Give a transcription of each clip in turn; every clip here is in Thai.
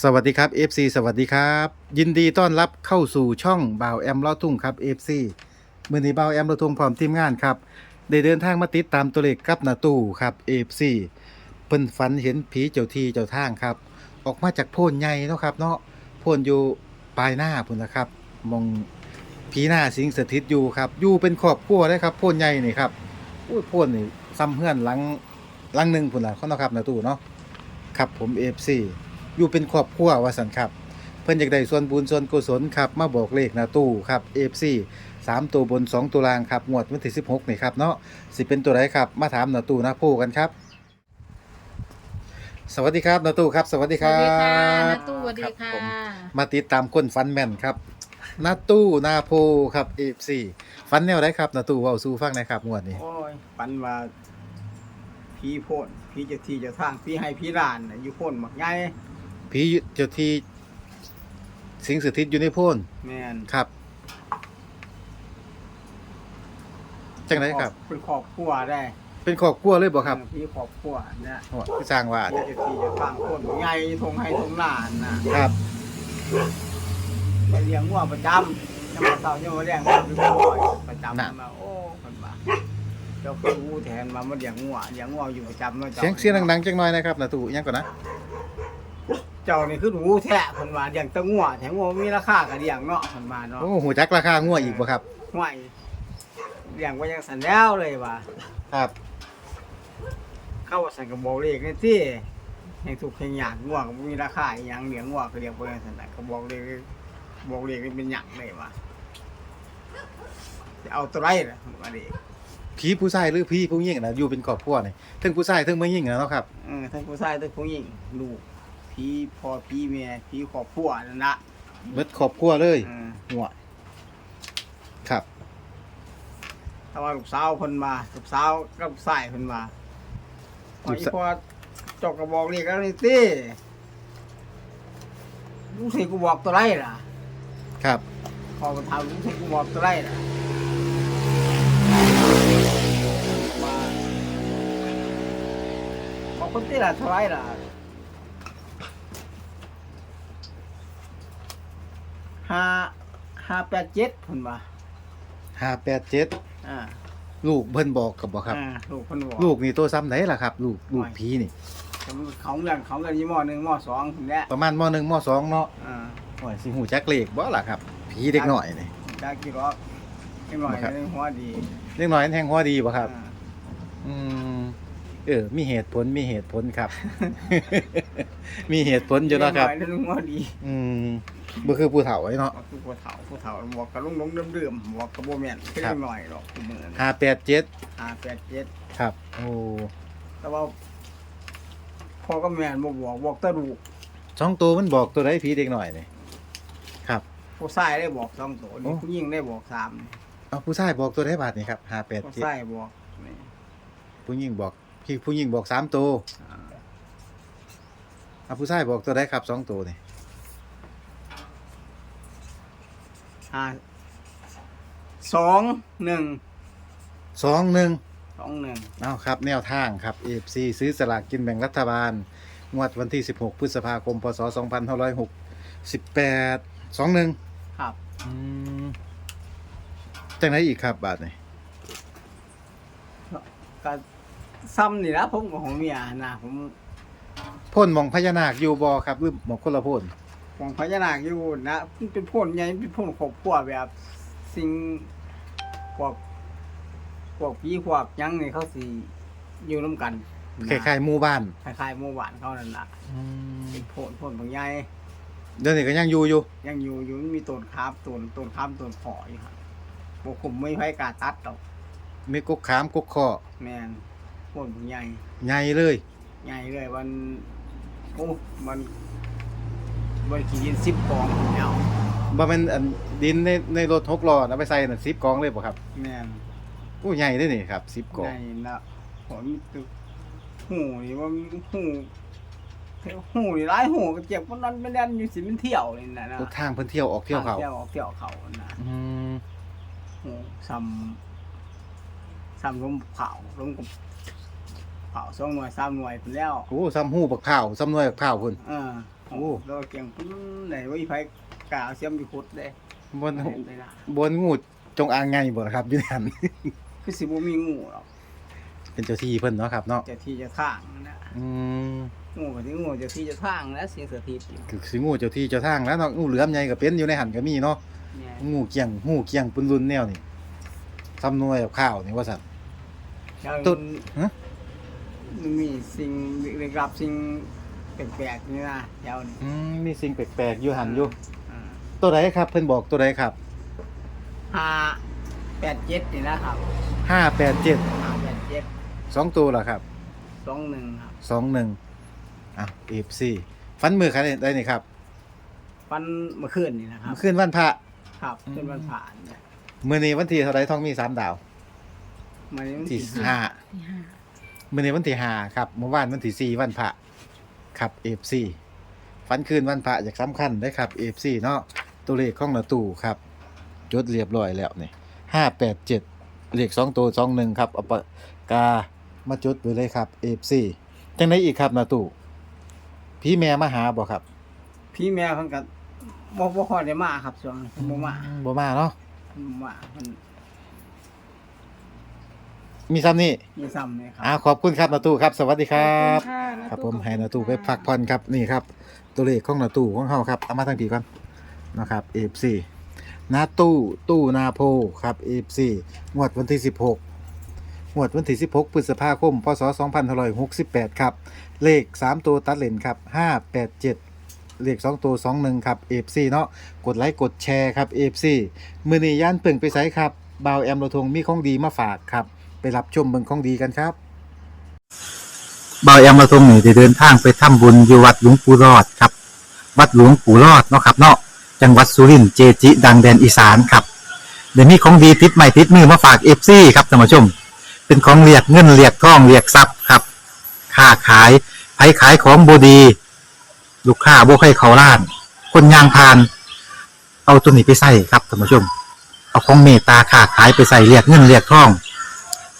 สวัสดีครับ FC สวัสดีครับ ยินดีต้อนรับเข้าสู่ช่องบ่าวแอมลอดทุ่งครับ FC มือนี้บ่าวแอมลอดทุ่งพร้อมทีมงานครับได้เดินทางมาติดตามตัวเลขกับหนาตู้ครับ FC เพิ่นฝันเห็นผีเจ้าที่เจ้าทางครับ ออกมาจากโพนใหญ่เนาะครับ เนาะโพนอยู่ปลายหน้าพุ่นนะครับมองผีหน้าสิงสถิตอยู่ครับอยู่เป็นครอบครัวได้ครับโพนใหญ่นี่ครับอุ้ยโพนนี่ซ้ำเฮือนหลังหลังหนึ่งพุ่นละเขาเนาะครับหนาตู้เนาะครับผม FC อยู่เป็นครอบครัวว่าสันครับ เพิ่นอยากได้ส่วนบุญส่วนกุศลครับ มาบอกเลขหนาตู้ครับ FC 3 ตัวบน 2 ตัวล่างครับงวดวันที่16นี่ครับเนาะสิเป็นตัวไหนครับ มาถามหนาตู้นะผู้กันครับ สวัสดีครับหนาตู้ครับ สวัสดีสครัวับสดีค่ะนาตู้สวัสดีรับค่ะผม มาติดตามคนฟันแม่นครับหนาตู้นาโพครับ FC ฟันแนวไหนครับหนาตู้เว้าสู่ฟังหนะครับงวดนี้ โอ้ยปันว่าผีโพนผีเจะที่เจะทางผีให้ผีร้านน่ะอยู่โพนหมักใหญ่ ผีเจ้าที่สิงสถิตอยู่ในโพนแม่นครับ จังไดครับ เป็นครอบครัวได้เป็นครอบครัวเลยบ่ครับเออผีครอบครัวเนี่ยโอ้ที่สร้างว่าผีเจะที่เจะทางโพนหมักใหญ่ทงให้ทงหลานน่ะครับไปเลี้ยงงัวประจำยังมาเต่ายังมาเลี้ยงงัวเป็นบ่อยประจำมาโอ้คนบ้าเจ้าคือวูแทนมามาเลี้ยงงัวเลี้ยงงัวอยู่ประจำเนาะจ้าเสียงเสียงดังๆจังหน่อยนะครับนาตู่ยังก่อนนะ เจ้านี่คือหนูแท้คนว่าเลี้ยงแตะงัวแถมงัวมีราคาก็เลี้ยงเนาะคนว่าเนาะโอ้หูจักราคางัวอีกบ่ครับห่วยเลี้ยงไว้ยังสันแล้วเลยว่ะครับ เข้าว่าสันกับบอกเลขนี่ที่แห่งถูกข์แห่งหยากง่วงก็บ่มีราคาอหยังเลี้ยงง่วงก็เลี้ยงไว้ยังสันน่ะก็บอกเลขบอกเลขนี่เป็นหยังเลยว่ะจะเอาตัวไรล่ะว่าดิผีผู้ชายหรือผีผู้หญิงนะอยู่เป็นครอบครัวนี่ทั้งผู้ชายทั้งผู้หญิงนะเนาะครับ เออทั้งผู้ชายทั้งผู้หญิงลูก พี่พ่อพี่แม่พี่ครอบครัวนั่นละเบิดครอบครัวเลยเออหัวครับถ้าว่าลูกสาวเพิ่นมาลูกสาวกับลูกชายเพิ่นมาพออีพอเจอกกระบอกเลขแล้วนี่ติลูกศิษย์กูบอกตัวไรล่ะ ครับ พอมาทำรู้สึกกูบอกตัวไรนะมาบอกคนที่ละเท่าไรล่ะ ห้าห้าแปดเจ็ดคนมา587อ่าลูกเพิ่นบอกกับบ่ครับ อ่าลูกคนบอก ลูกนี่ตัวซ้ำไหนล่ะครับ ลูกลูกผีนี่เขาเงินเขาเงินยี่หม้อหนึ่งหม้อสองถึงแล้วประมาณม .1 ม .2 เนาะอ่า โอ้ยสิหูจักเลขบ่ล่ะครับ ผีเด็กน้อยนี่ได้กี่รอบกี่หน่อยครับ นึงหัวดีเด็กน้อยแห่งหัวดีบ่ครับ อ่าอืม เออ มีเหตุผลมีเหตุผลครับ มีเหตุผลอยู่เนาะครับเด็กหน่อยนึงหัวดีอืมบ่คือผู้เฒ่าไอ้เนาะ บอกคือผู้เฒ่าผู้เฒ่าบอกกับลุงลงเดิมๆบอกกับโบแมนขึ้นครับ หน่อยหรอกคือมือห้าแปดเจ็ดห้าแปดเจ็ดครับ โอ้แต่ว่าพ่อก็แมนบอกบอกบอกแตะลูกสองตัวมันบอกตัวไหนผีเด็กหน่อยนี่ครับ ผู้ชายได้บอกสองตัวโอ้นี่ผู้หญิงได้บอกสามเอาผู้ชายบอกตัวไหนบาทนี่ครับห้าแปดผู้เจ็ดชายบอกนี่ผู้หญิงบอก พี่ผู้หญิงบอกสามตัวอ่าเอาผู้ชายบอกตัวไหนครับสองตัวนี่ห้าสองหนึ่งสองหนึ่งสองหนึ่งเอาครับ แนวทางครับเอฟซีซื้อสลากกินแบ่งรัฐบาล งวดวันที่ 16 พฤษภาคม พศ2568 21 ครับอืมจังไหนอีกครับบาทนี่ก็ ซ้ำนี่ละผมกับของเมียนะผมพ่นหมองพญานาคอยู่บ่ครับหรือหมองคนละพ่นของพญานาคอยู่นะมันเป็นพ่นใหญ่เป็นพ่นขอบขั้วแบบ สิ่งพวกพวกผีพวกหยังนี่เขาสิอยู่ร่วมกันคล้ายๆหมู่บ้านคล้ายๆหมู่บ้านเขานั่นล่ะเป็นพ่นพ่นบางใหญ่เดี๋ยวนี้ก็ยังอยู่อยู่ยังอยู่อยู่มันมีต้นคาบต้นต้นคามต้นขออยู่ครับบกผมไม่ให้กล้าตัดดอกมีกุกขามกุกคอแมน พ่นบางใหญ่ใหญ่เลย ใหญ่เลยมันโอ้มันมันขี่ดินสิบกองแล้วบ่แม่นอันดินในในรถหกล้อนะไปใส่น่ะ10กองเลยบ่ครับแมนโอ้ใหญ่เด้นี่ครับ10กองใหญ่ละผมตึกหูนี่ว่ามันหูหูนี่ร้ายหูก็เจ็บเพราะนั้นไม่ได้อยู่สิมันเที่ยวนี่นะนะรถทางเพิ่นเที่ยวออกเที่ยวเขาเที่ยวออกเที่ยวเขานะอืมหูซ้ำซ้ำลมเผาลมกับ เผาสองหน่วยสามหน่วยไปแล้วโอ้ซ้ำหูบักข้าวซ้ำหน่วยบักข้าวพุ่น เออโอ้แล้วเกียงปุ้นไหนว่าอีไผกาเสียมอยู่ขุดเด้บนไปนะบนงูจงอางไงบ่ล่ะครับอยู่ในหันคือสิบ่มีงูหรอกเป็นเจ้าที่เพิ่นเนาะครับเนาะเจะที่เจะทางนั่นนะอืมงูก็สิงูเจะที่เจะทางแล้วเสียงสถิตอยู่คือสิงูเจ้าที่เจ้าทางแล้วเนาะงูเหลือมใหญ่ก็เป็นอยู่ในหันก็มีเนาะเนี่ยงูเกียงงูเกียงปุนรุนแนวนี่ทำหน่วยกับข้าวนี่ว่าซั่นแล้วตุ๊ดฮะ มันมีสิ่งลึกลับสิ่งแปลกๆนี่นะเดี๋ยวนี้อืมมีสิ่งแปลกๆอยู่หันอยู่อ่าตัวใดครับ เพิ่นบอกตัวใดครับห้าแปดเจ็ดนี่นะครับ587ห้าแปดเจ็ดสองตัวเหรอครับสองหนึ่งครับสองหนึ่งอะ FC ฟันมือคันได้นี่ครับฟันเมื่อคืนนี่นะครับ ขึ้นวันพระ ครับขึ้นวันผ่านเนี่ยมื้อนี้วันที่เท่าไรท้องมีสามดาว มันยังที่สี่ห้า มื้อนี้วันที่ห้าครับเมื่อวานวันที่สี่วันพระครับ FC ฟันคืนวันพระอยากสำคัญได้ครับ FC เนาะตัวเลขของหน้าตู้ครับจดเรียบร้อยแล้วนี่ห้าแปดเจ็ดเลขสองตัวสองหนึ่งครับเอาปากกามาจดไว้เลยครับ FC จังไดอีกครับหน้าตู้พี่แม่มาหาบ่ครับพี่แม่เพิ่นก็บ่บ่ค่อยได้มาครับช่วงนี้เพิ่นบ่มาบ่มาเนาะเพิ่นบ่มาเพิ่น มีซ้ำนี่มีซ้ำนี่คอ่ารับขอบคุณครับนาตู้ครับ สวัสดีครับ ขอณะครับตู้ผมขอณให้นาตู้ไปค่ะพักผ่อนครับนี่ครับ ตัวเลขของนาตู้ของเฮาครับเอามาทางทีก่อนนะครับเอฟซีนาตู้ตู้นาโพครับเอฟซีงวดวันที่ 16งวดวันที่ 16พฤษภาคมพศ2568 ครับ เลข 3 ตัวตัดเลนครับ 587 เลข 2 ตัว 21 ครับ FC เนาะกดไลค์กดแชร์ครับ FC มือนี้ย่านเปิ่งไปไสครับบ่าวแอมโรทงมีของดีมาฝากครับ ไปรับชมเบิ่งของดีกันครับบ่าวแอมโรทงนี่ได้เดินทางไปทำบุญอยู่วัดหลวงปู่รอดครับ วัดหลวงปู่รอดเนาะครับเนาะจังหวัดสุรินทร์เจจิ ดังแดนอีสานครับเดี๋ยวนี้ของดีติดใหม่ติดมือมาฝาก FC ครับท่านผู้ชม เป็นของเรียกเงินเรียกทองเรียกทรัพย์ครับค้าขายไผขายของบดี ลูกค้าบ่ให้เขาล้าน คนยางพาน เอาตัวนี้ไปใส่ครับท่านผู้ชม เอาของเมตตาค้าขายไปใส่เรียกเงินเรียกทอง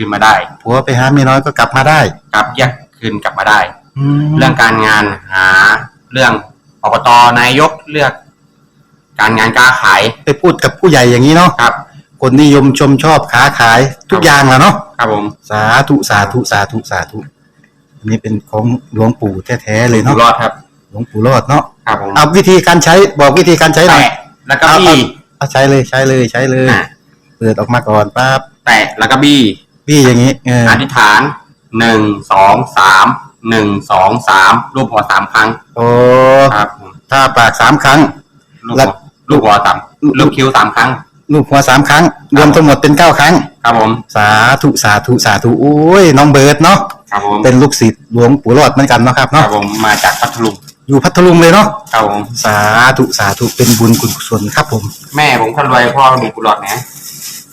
คืนมาได้ผัวไปหาเมียน้อยก็กลับมาได้กลับแยกคืนกลับมาได้แล้เรื่วองการงานหาเรื่องอบตนายกเลือก การงานการขายไปพูดกับผู้ใหญ่อย่างนี้เนาะครับ คนนิยมชมชอบค้าขายทุกอย่างแหล้วเนาะครับผมสาธุสาธุสาธุสาธุอันนี้เป็นของหลวงปู่แท้ๆเลยอยู่เนาะรอดครับ หลวงปู่รอดเนาะครับผมเอาวิธีการใช้บอกวิธีการใช้หน่อย แตะแล้วก็บี้ เอาใช้เลยใช้เลยใช้เลย อะ เปิดออกมาก่อนปั๊บแตะแล้วก็บี้ พี่อย่างนี้เอออธิษฐานหนึ่งสองสามหนึ่งสองสามรูปหัวสามครั้งโอ้ครับผมถ้าปากสามครั้ง ลูกแล้หัววลูกหัวสามลูกคิ้วสามครั้ง ลูกหัวสามครั้ง รวมทั้งหมดเป็นเก้าครั้ง ครับผม สาธุสาธุสาธุโอ้ยน้องเบิร์ดเนาะครับผมเป็นลูกศิษย์หลวงปู่รอดเหมือนกันเนาะครับครับเนาะผมมาจากพัทลุงอยู่พัทลุงเลยเนาะครับผมสาธุสาธุเป็นบุญคุณกุศลครับผม แม่ผมคนรวยพ่อมีกุหลาบนะ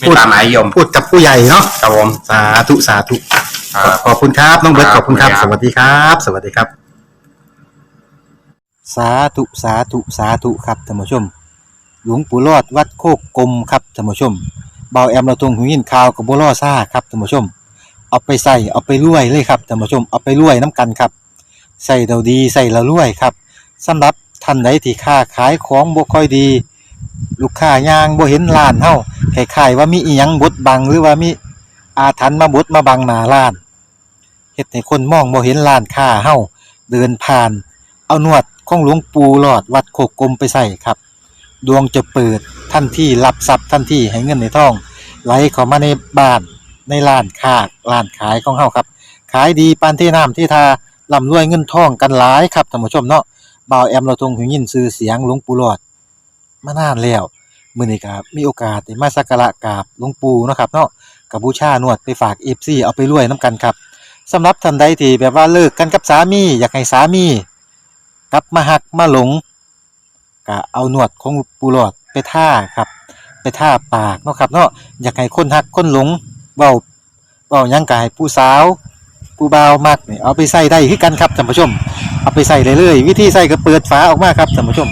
สวิไม่ตามหมายยมพูดกับผู้ใหญ่เนาะครับผมสาธุสาธุครับ ขอบคุณครับน้องเบิร์ตคขรับอบคุณครับขอบสคุณครับวัสดีครับ สวัสดีครับ สาธุสาธุสาธุครับท่านผู้ชม หลวงปู่รอดวัดโคกกลมครับท่านผู้ชมเบาแอมเราตรงหูยินข่าวกับบัวล่อซ่าครับท่านผู้ชม เอาไปใส่เอาไปรวยเลยครับท่านผู้ชมเอาไปรวยน้ำกันครับใส่เราดีใส่เรารวยครับสำหรับท่านใดที่ค้าขายของบ่ค่อยดี ลูกค้ายางบ่เห็นร้านเฮา คล้ายๆว่ามีอีหยังบดบังหรือว่ามีอาถรรพ์มาบดมาบังหน้าร้านเฮ็ดให้คนมองบ่เห็นร้านค้าเฮาเดินผ่าน เอานวดของหลวงปู่หลอดวัดโคกกลมไปใส่ครับ ดวงจะเปิดทันที่รับทรัพย์ทันที่ให้เงินในท้อง ไหลเข้ามาในบ้านในร้านค้าร้านขายของเฮาครับ ขายดีปานที่น้ำที่ทาร่ำรวยเงินทองกันหลายครับท่านผู้ชมเนาะบ่าวแอมเราทงหูยินชื่อเสียงหลวงปู่หลอดมานานแล้ว มื้อนี้ก็มีโอกาสได้มาสักการะกราบหลวงปู่เนาะครับเนาะก็บูชานวดไปฝาก FC เอาไปรวยนํกันครับสำหรับท่านใดที่แบบว่าเลิกกันกับสามี อยากให้สามีกลับมาหักมาหลงก็เอาหนวดของปูหลอดไปท่าครับ ไปท่าปากเนาะครับเนาะอยากให้คนหักคนหลงเว้าเว้ายังกายผู้สาวผู้บ่าวมักนี่เอาไปใส่ได้คือกันครับท่านผู้ชม เอาไปใส่เลยเลยวิธีใส่ก็เปิดฝาออกมาครับท่านผู้ชม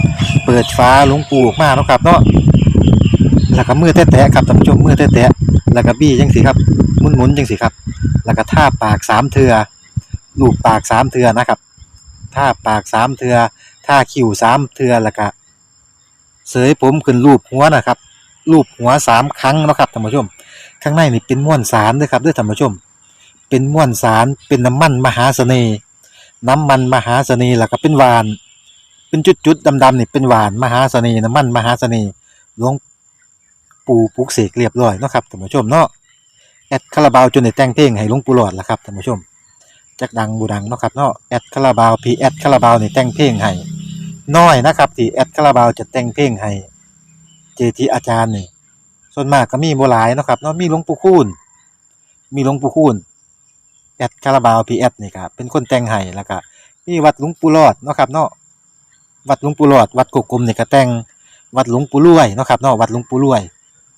เปิดฝาหลวงปูออกมาเนาะครับเนาะ แล้วก็มือแตะๆครับท่านผู้ชมมือแตะๆแล้วก็บี้จังสิครับหมุนๆจังสิครับ แล้วก็ท่าปากสามเทือลูบปากสามเทือนะครับท่าปากสามเทือท่าคิ้วสามเทือแล้วก็เสยผมขึ้นรูปหัวนะครับรูปหัวสามครั้งนะครับท่านผู้ชม ข้างในนี่เป็นม้วนสารด้วยครับด้วยท่านผู้ชม เป็นม้วนสารเป็นน้ำมันมหาเสน่ห์น้ำมันมหาเสน่ห์แล้วก็เป็นหวาน เป็นจุดๆดำๆนี่เป็นหวานมหาเสน่ห์น้ำมันมหาเสน่ห์หลวง ปูปลุกเสกเรียบร้อยเนาะครับท่านผู้ชมเนาะแอดคาราบาวจนได้แต่งเพลงให้หลวงปู่หลอดละครับท่านผู้ชมจักดังบูดังเนาะครับเนาะแอดคาราบาวพีแอดคาราบาวนี่แต่งเพลงให้น้อยนะครับที่แอดคาราบาวจะแต่งเพลงให้เจทีอาจารย์นี่ส่วนมากก็มีบ่หลายเนาะครับเนาะมีหลวงปู่คูณมีหลวงปู่คูณแอดคาราบาวพีแอดนี่ครับเป็นคนแต่งให้แล้วก็มีวัดหลวงปู่รอดเนาะครับเนาะวัดหลวงปู่รอดวัดกกกลมนี่ก็แต่งวัดหลวงปู่รวยเนาะครับเนาะวัดหลวงปู่รวย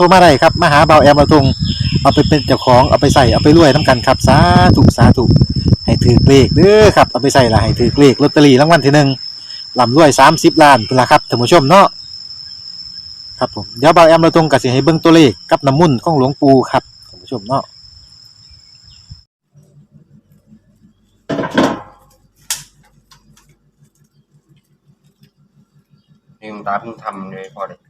ทรมาได้ครับมาหาเบาแอมเราตรงเอาไปเป็นเจ้าของเอาไปใส่เอาไปรวยนํกันครับสาธุสาธุให้ถือเลขเด้อครับเอาไปใส่ละให้ถือเลขลอตเตอรี่รางวัลที่หนึ่งลำรวยสามสิบล้านเป็นละครับท่านผู้ชมเนาะครับผมเดี๋ยวเบาแอมเราตรงกับสิให้เบิ่งตัวเลขกับน้ำมุ่นของหลวงปู่ครับท่านผู้ชมเนาะนี่คุณตาเพิ่งทำเลยพอเลย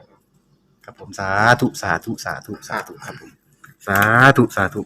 ผมสาธุสาธุสาธุสาธุครับผมสาธุสาธุ